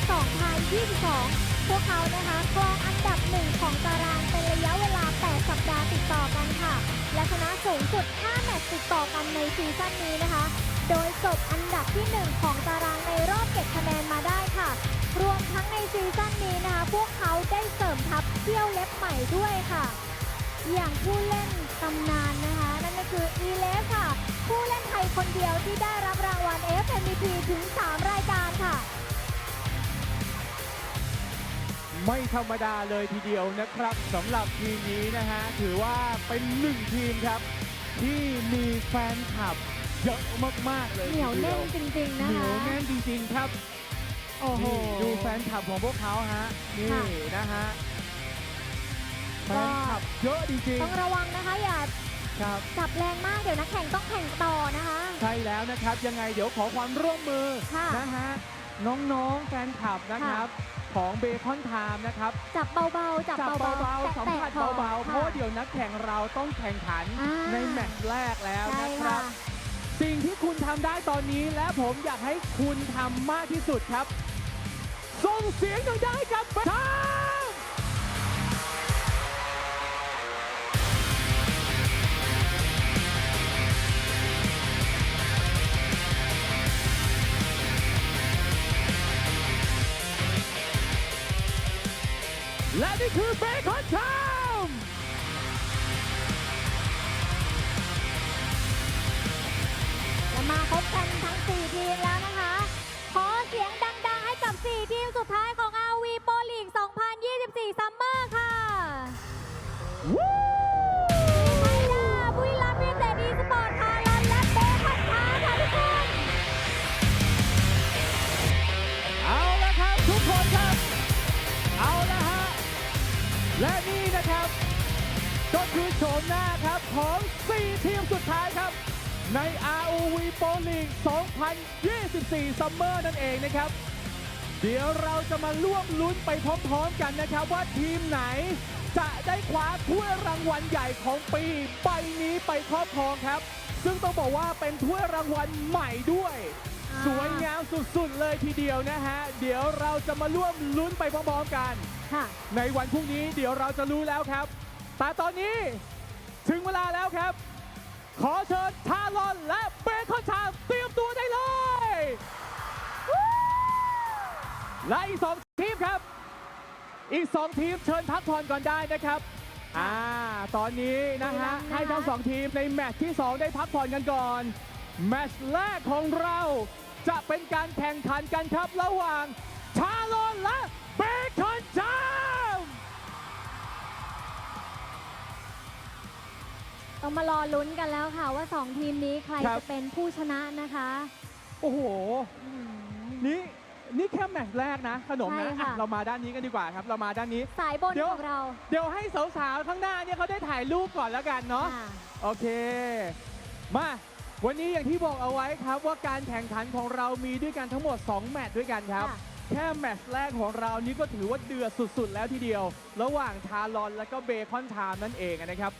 2022 พวกเขานะคะครองอันดับหนึ่งของตารางเป็นระยะเวลา 8 สัปดาห์ติดต่อกันค่ะ และชนะสูงสุด 5 แมตช์ติดต่อกันในซีซั่นนี้นะคะ โดยจบอันดับที่ 1 ของตารางในรอบเก็บคะแนนมาได้ค่ะ รวมทั้งในซีซั่นนี้นะคะ พวกเขาได้เสริมทัพเที่ยวเล็บใหม่ด้วยค่ะ อย่างผู้เล่นตำนานนะคะ นั่นก็คืออีเลฟค่ะ ผู้เล่นไทยคนเดียวที่ได้รับรางวัล FMVP ถึง 3 รายการค่ะ ไม่ธรรมดาเลยทีเดียวนะครับสำหรับทีมนี้นะฮะถือว่าเป็นหนึ่งทีมครับ ที่มีแฟนคลับเยอะมากๆเลยเหนียวทีดีแน่นจริงๆ นะเหนีคะ ยวแน่นจริงๆครับโอ้โห นี่ดูแฟนคลับของพวกเขาฮะนี่ค่ะ นะฮะแฟก็นคลับเยอะจริงต้องระวังนะคะ อย่าๆครับ จับแรงมากเดี๋ยวนักแข่งต้องแข่งต่อนะคะ ใช่แล้วนะครับยังไงเดี๋ยวขอความร่วมมือค่ะ นะฮะ น้องๆ แฟนคลับนะครับ ของเบคอนไทม์นะครับ จับเบาๆ จับจับเบาเบาๆๆสัมแตะผัสๆพอเบาๆ เพค่ราะว่าเดี๋ยวนักแข่งเราต้องแข่งขันอ่า ในแมตช์แรกแล้วใช่นะครับ ค่ะ สิ่งที่คุณทำได้ตอนนี้และผมอยากให้คุณทำมากที่สุดครับ ส่งเสียงดังๆให้กับทา และนี่คือเบคอนไทม์และมาพบกันทั้ง 4 ทีมแล้วนะคะ ขอเสียงดังๆให้กับ 4 ทีมสุดท้าย ก็คือโฉมหน้าครับของ 4 ทีมสุดท้ายครับ ใน ROV Pro League 2024 Summer นั่นเองนะครับ เดี๋ยวเราจะมาร่วมลุ้นไปพร้อมๆกันนะครับ ว่าทีมไหนจะได้คว้าถ้วยรางวัลใหญ่ของปีใบนี้ไปครอบครองครับ ซึ่งต้องบอกว่าเป็นถ้วยรางวัลใหม่ด้วยอ่าสวยงามสุดๆเลยทีเดียวนะฮะ เดี๋ยวเราจะมาร่วมลุ้นไปพร้อมๆกันค่ะในวันพรุ่งนี้เดี๋ยวเราจะรู้แล้วครับ แต่ตอนนี้ถึงเวลาแล้วครับ ขอเชิญทารอนและเบคอนชามเตรียมตัวได้เลย และอีกสองทีมครับ อีกสองทีมเชิญพักผ่อนก่อนได้นะครับ อ่า ตอนนี้นะฮะนะคะให้ทั้งสองทีมในแมตช์ที่ 2 ได้พักผ่อนกันก่อน แมตช์แรกของเราจะเป็นการแข่งขันกันครับระหว่างชาลอนและเบ ต้องมารอลุ้นกันแล้วค่ะว่า 2 ทีมนี้ใครครับ จะเป็นผู้ชนะนะคะโอ้โห อืม นี่นี่แค่แมตช์แรกนะ ขนมใช่นะค่ะ อะเรามาด้านนี้กันดีกว่าครับ เรามาด้านนี้ สายบนเดี๋ยว ของเราเดี๋ยวให้สาวๆข้างหน้าเนี่ยเขาได้ถ่ายรูปก่อนแล้วกันเนาะ ค่ะโอเค มา วันนี้อย่างที่บอกเอาไว้ครับว่าการแข่งขันของเรามีด้วยกันทั้งหมด 2 แมตช์ด้วยกันครับค่ะแค่แมตช์แรกของเรานี่ก็ถือว่าเดือดสุดๆ แล้วทีเดียว ระหว่างทารอนและก็เบคอนไทม์นั่นเองนะครับ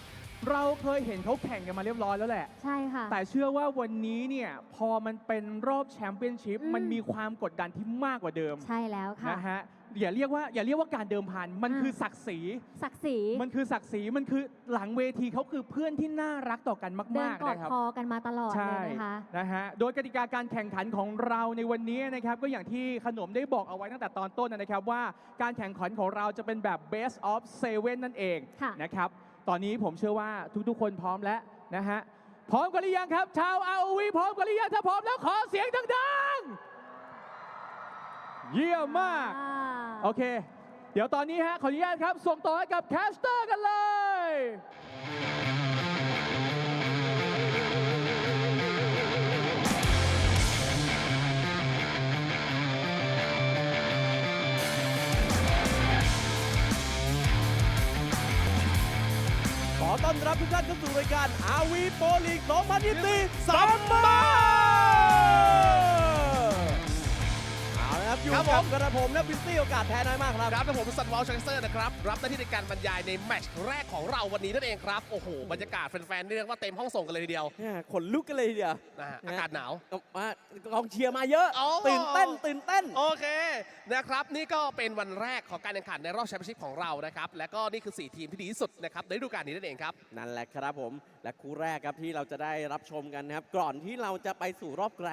เราเคยเห็นเขาแข่งกันมาเรียบร้อยแล้วแหละ ใช่ค่ะ แต่เชื่อว่าวันนี้เนี่ยพอมันเป็นรอบแชมเปี้ยนชิพอืม มันมีความกดดันที่มากกว่าเดิมใช่แล้วค่ะ นะฮะอย่าเรียกว่าอย่าเรียกว่าการเดิมพันมันอ่า คือศักดิ์ศรี ศักดิ์ศรีมันคือศักดิ์ศรีมันคือหลังเวทีเขาคือเพื่อนที่น่ารักต่อกันเดินมากกๆอดนะครับ คอกันมาตลอดใช่เลยนะคะ นะฮะ โดยกติกาการแข่งขันของเราในวันนี้นะครับ ก็อย่างที่ขนมได้บอกเอาไว้ตั้งแต่ตอนต้นนะครับ ว่าการแข่งขันของเราจะเป็นแบบ best of seven นั่นเองค่ะ นะครับ ตอนนี้ผมเชื่อว่าทุกๆ คนพร้อมแล้วนะฮะ พร้อมกันหรือยังครับ ชาว ROV พร้อมกันหรือยังถ้าพร้อมแล้วขอเสียงดังๆ เยี่ยมมากอ่าโอเค เดี๋ยวตอนนี้ฮะขออนุญาตครับ ส่งต่อให้กับแคสเตอร์กันเลย ต้อนรับทุกท่านเข้าสู่รายการอาวีโปลีก 2024ซัมเมอร์เอา ครับผมกับกระผมและพิสตี้โอกาสแพ้น้อยมากครับครับและผมสันวอลชังเซอร์นะครับ รับหน้าที่ในการบรรยายในแมตช์แรกของเราวันนี้นั่นเองครับ โอ้โห บรรยากาศแฟนๆ นี่เรียกว่าเต็มห้องส่งกันเลยทีเดียวเนี่ยขนลุกกันเลยทีเดียวนะฮะนะอากาศหนาวก็มากองเชียร์มาเยอะอ๋อตื่นเต้น ตื่นเต้น โอเค นะครับ นี่ก็เป็นวันแรกของการแข่งขันในรอบแชมเปี้ยนชิพของเรานะครับ และก็นี่คือ 4 ทีมที่ดีที่สุดนะครับในฤดูกาลนี้นั่นเองครับ นั่นแหละครับผม และคู่แรกครับที่เราจะได้รับชมกันนะครับ ก่อนที่เราจะไปสู่รอบแกร